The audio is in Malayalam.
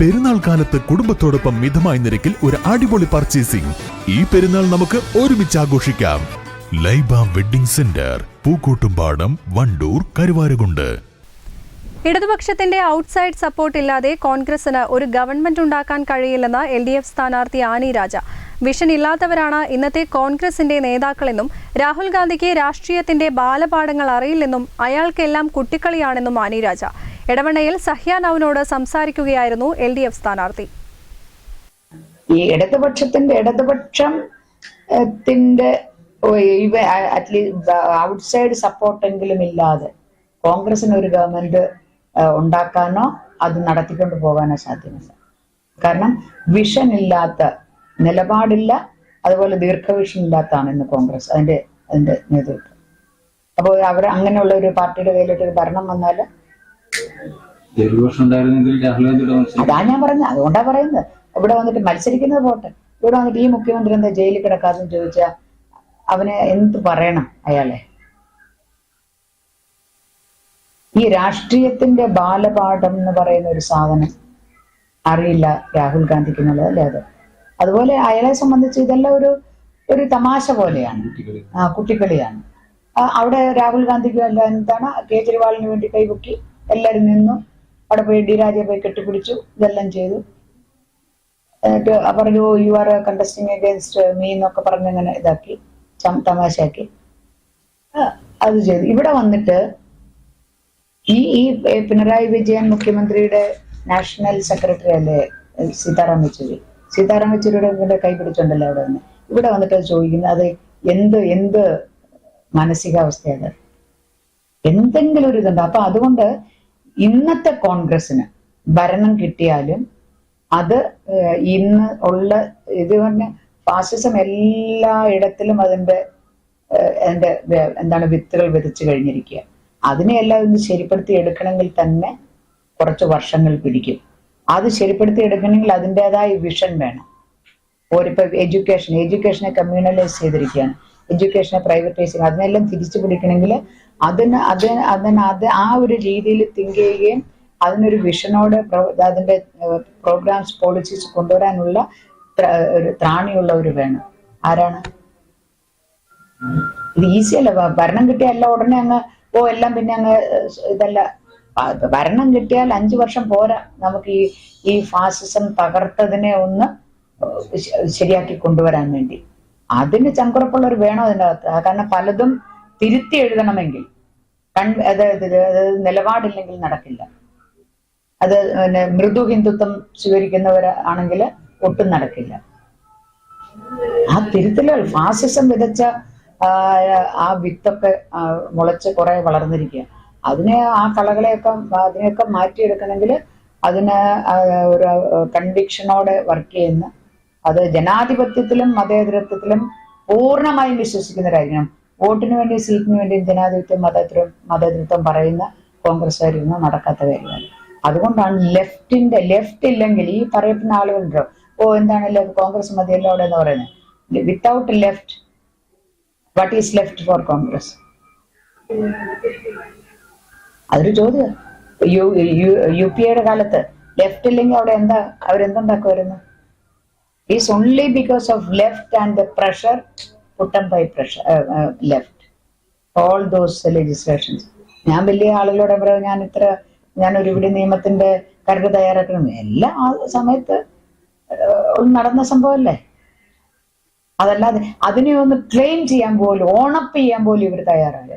പെരുന്നാൾ കാലത്ത് കുടുംബത്തോടൊപ്പം മിതമായ നിരക്കിൽ ഒരു അടിപൊളി പർച്ചേസിംഗ് ഈ പെരുന്നാൾ നമുക്ക് ഒരുമിച്ച് ആഘോഷിക്കാം. Laiba wedding centre Pookkottumpadam Wandoor Karuvarakundu. ഇടതുപക്ഷത്തിന്റെ ഔട്ട്സൈഡ് സപ്പോർട്ട് ഇല്ലാതെ കോൺഗ്രസിന് ഒരു ഗവൺമെന്റ് ഉണ്ടാക്കാൻ കഴിയില്ലെന്ന് എൽ ഡി എഫ് സ്ഥാനാർത്ഥി ആനി രാജ. വിഷൻ ഇല്ലാത്തവരാണ് ഇന്നത്തെ കോൺഗ്രസിന്റെ നേതാക്കളെന്നും രാഹുൽ ഗാന്ധിക്ക് രാഷ്ട്രീയത്തിന്റെ ബാലപാഠങ്ങൾ അറിയില്ലെന്നും അയാൾക്കെല്ലാം കുട്ടിക്കളിയാണെന്നും ആനി രാജ. എടവണ്ണയിൽ സഹ്യാനാവിനോട് സംസാരിക്കുകയായിരുന്നു എൽ ഡി എഫ് സ്ഥാനാർത്ഥി. ഈ ഇടതുപക്ഷത്തിന്റെ ഇടതുപക്ഷത്തിന്റെ അറ്റ്ലീസ്റ്റ് ഔട്ട്സൈഡ് സപ്പോർട്ടെങ്കിലും ഇല്ലാതെ കോൺഗ്രസിന് ഒരു ഗവൺമെന്റ് ഉണ്ടാക്കാനോ അത് നടത്തിക്കൊണ്ട് പോകാനോ സാധ്യമല്ല. കാരണം വിഷൻ ഇല്ലാത്ത നിലപാടില്ല അതുപോലെ ദീർഘവിഷൻ ഇല്ലാത്തതാണ് ഇന്ന് കോൺഗ്രസ് അതിന്റെ അതിന്റെ നേതൃത്വം. അപ്പോൾ അവർ അങ്ങനെയുള്ള ഒരു പാർട്ടിയുടെ കയ്യിലോട്ട് ഒരു ഭരണം വന്നാൽ അതാ ഞാൻ പറഞ്ഞത്. അതുകൊണ്ടാ പറയുന്നത്. ഇവിടെ വന്നിട്ട് മത്സരിക്കുന്നത് പോട്ടെ. ഇവിടെ വന്നിട്ട് ഈ മുഖ്യമന്ത്രി എന്താ ജയിലിൽ കിടക്കാതെന്ന് ചോദിച്ചാൽ അവന് എന്ത് പറയണം അയാളെ? ഈ രാഷ്ട്രീയത്തിന്റെ ബാലപാഠം എന്ന് പറയുന്ന ഒരു സാധനം അറിയില്ല രാഹുൽ ഗാന്ധിക്ക് എന്നുള്ളത് അല്ലേ അത്? അതുപോലെ അയാളെ സംബന്ധിച്ച് ഇതെല്ലാം ഒരു ഒരു തമാശ പോലെയാണ്. ആ കുട്ടിക്കളിയാണ് അവിടെ രാഹുൽ ഗാന്ധിക്ക് എന്താണ്? കേജ്രിവാളിന് വേണ്ടി കൈപൊക്കി എല്ലാവരും നിന്നു. അവിടെ പോയി ഡി പോയി കെട്ടിപ്പിടിച്ചു. ഇതെല്ലാം ചെയ്തു. എന്നിട്ട് പറഞ്ഞു you are contesting against me എന്നൊക്കെ പറഞ്ഞങ്ങനെ ഇതാക്കി. തമാശയാക്കി. അത് ചെയ്തു. ഇവിടെ വന്നിട്ട് ഈ ഈ പിണറായി വിജയൻ മുഖ്യമന്ത്രിയുടെ നാഷണൽ സെക്രട്ടറി അല്ലേ സീതാറാം യെച്ചൂരി. സീതാറാം യെച്ചൂരിയുടെ കൈ പിടിച്ചുണ്ടല്ലോ അവിടെ നിന്ന് ഇവിടെ വന്നിട്ട് ചോദിക്കുന്നത് അത് എന്ത് എന്ത് മാനസികാവസ്ഥയത് എന്തെങ്കിലും ഒരു ഇതുണ്ട് അപ്പൊ അതുകൊണ്ട് ഇന്നത്തെ കോൺഗ്രസിന് ഭരണം കിട്ടിയാലും അത് ഇന്ന് ഉള്ള ഇത് തന്നെ ഫാസിസം എല്ലായിടത്തിലും അതിന്റെ അതിന്റെ എന്താണ് വിത്തുകൾ വിതച്ചു കഴിഞ്ഞിരിക്കുക. അതിനെയെല്ലാം ഒന്ന് ശരിപ്പെടുത്തി എടുക്കണമെങ്കിൽ തന്നെ കുറച്ച് വർഷങ്ങൾ പിടിക്കും. അത് ശരിപ്പെടുത്തി എടുക്കണമെങ്കിൽ അതിന്റെതായ വിഷൻ വേണം. ഓരിപ്പോ എഡ്യൂക്കേഷൻ എഡ്യൂക്കേഷനെ കമ്മ്യൂണലൈസ് ചെയ്തിരിക്കുകയാണ്. എഡ്യൂക്കേഷനെ പ്രൈവറ്റൈസ് ചെയ്യുക അതിനെല്ലാം തിരിച്ചു പിടിക്കണമെങ്കിൽ അതിന് അതിന് അതിന് അത് ആ ഒരു രീതിയിൽ തിങ്ക് ചെയ്യുകയും അതിനൊരു വിഷനോട് അതിന്റെ പ്രോഗ്രാംസ് പോളിസീസ് കൊണ്ടുവരാനുള്ള ഒരു ത്രാണിയുള്ള ഒരു ത്രാണിയുള്ളവർ വേണം. ആരാണ്? ഇത് ഈസി അല്ല. ഭരണം കിട്ടിയാൽ എല്ലാം ഉടനെ അങ്ങ് ഓ എല്ലാം പിന്നെ അങ്ങ് ഇതല്ല. ഭരണം കിട്ടിയാൽ അഞ്ചു വർഷം പോരാ. നമുക്ക് ഈ ഈ ഫാസിസം തകർത്തതിനെ ഒന്ന് ശരിയാക്കി കൊണ്ടുവരാൻ വേണ്ടി. അതിന് ചങ്കുറപ്പുള്ളവർ വേണം അതിനകത്ത് കാരണം പലതും തിരുത്തി എഴുതണമെങ്കിൽ. കൺ അതായത് നിലപാടില്ലെങ്കിൽ നടക്കില്ല. അത് പിന്നെ മൃദു ഹിന്ദുത്വം സ്വീകരിക്കുന്നവരാണെങ്കിൽ ഒട്ടും നടക്കില്ല. ആ തിരുത്തലുകൾ ഫാസിസം വിതച്ച ആ, വിത്തൊക്കെ മുളച്ച് കുറെ വളർന്നിരിക്കുക. അതിനെ ആ കളകളെയൊക്കെ അതിനെയൊക്കെ മാറ്റിയെടുക്കണമെങ്കിൽ അതിന് ഒരു കൺവിക്ഷനോടെ വർക്ക് ചെയ്യുന്ന അത് ജനാധിപത്യത്തിലും മതേതരത്വത്തിലും പൂർണമായും വിശ്വസിക്കുന്നവരായിരിക്കണം വോട്ടിന് വേണ്ടി സീറ്റിന് വേണ്ടിയും ജനാധിപത്യം മതേതരം മതേതൃത്വം പറയുന്ന കോൺഗ്രസ്സുകാരിന്ന് നടക്കാത്ത കാര്യമാണ് അതുകൊണ്ടാണ് ലെഫ്റ്റിന്റെ ലെഫ്റ്റ് ഇല്ലെങ്കിൽ ഈ പറയപ്പെടുന്ന ആളുകളുണ്ടോ ഓ എന്താണ് കോൺഗ്രസ് മതിയല്ലോ അവിടെ എന്ന് പറയുന്നത് without left what is left for Congress അതൊരു ചോദ്യം യു യു പി എയുടെ കാലത്ത് ലെഫ്റ്റ് ഇല്ലെങ്കിൽ അവിടെ എന്താ അവരെന്തുണ്ടാക്കുമായിരുന്നു is only because of left and the pressure put on by pressure left All those legislations. ഞാൻ വലിയ ആളുകളോട് പറയാം ഞാൻ ഇത്ര ഞാൻ ഒരു വിടി നിയമത്തിന്റെ കരട് തയ്യാറാക്കണം. എല്ലാ ആ സമയത്ത് നടന്ന സംഭവമല്ലേ? അതല്ലാതെ അതിനെ ഒന്ന് ക്ലെയിം ചെയ്യാൻ പോലും ഓണപ്പ് ചെയ്യാൻ പോലും ഇവർ തയ്യാറാണ്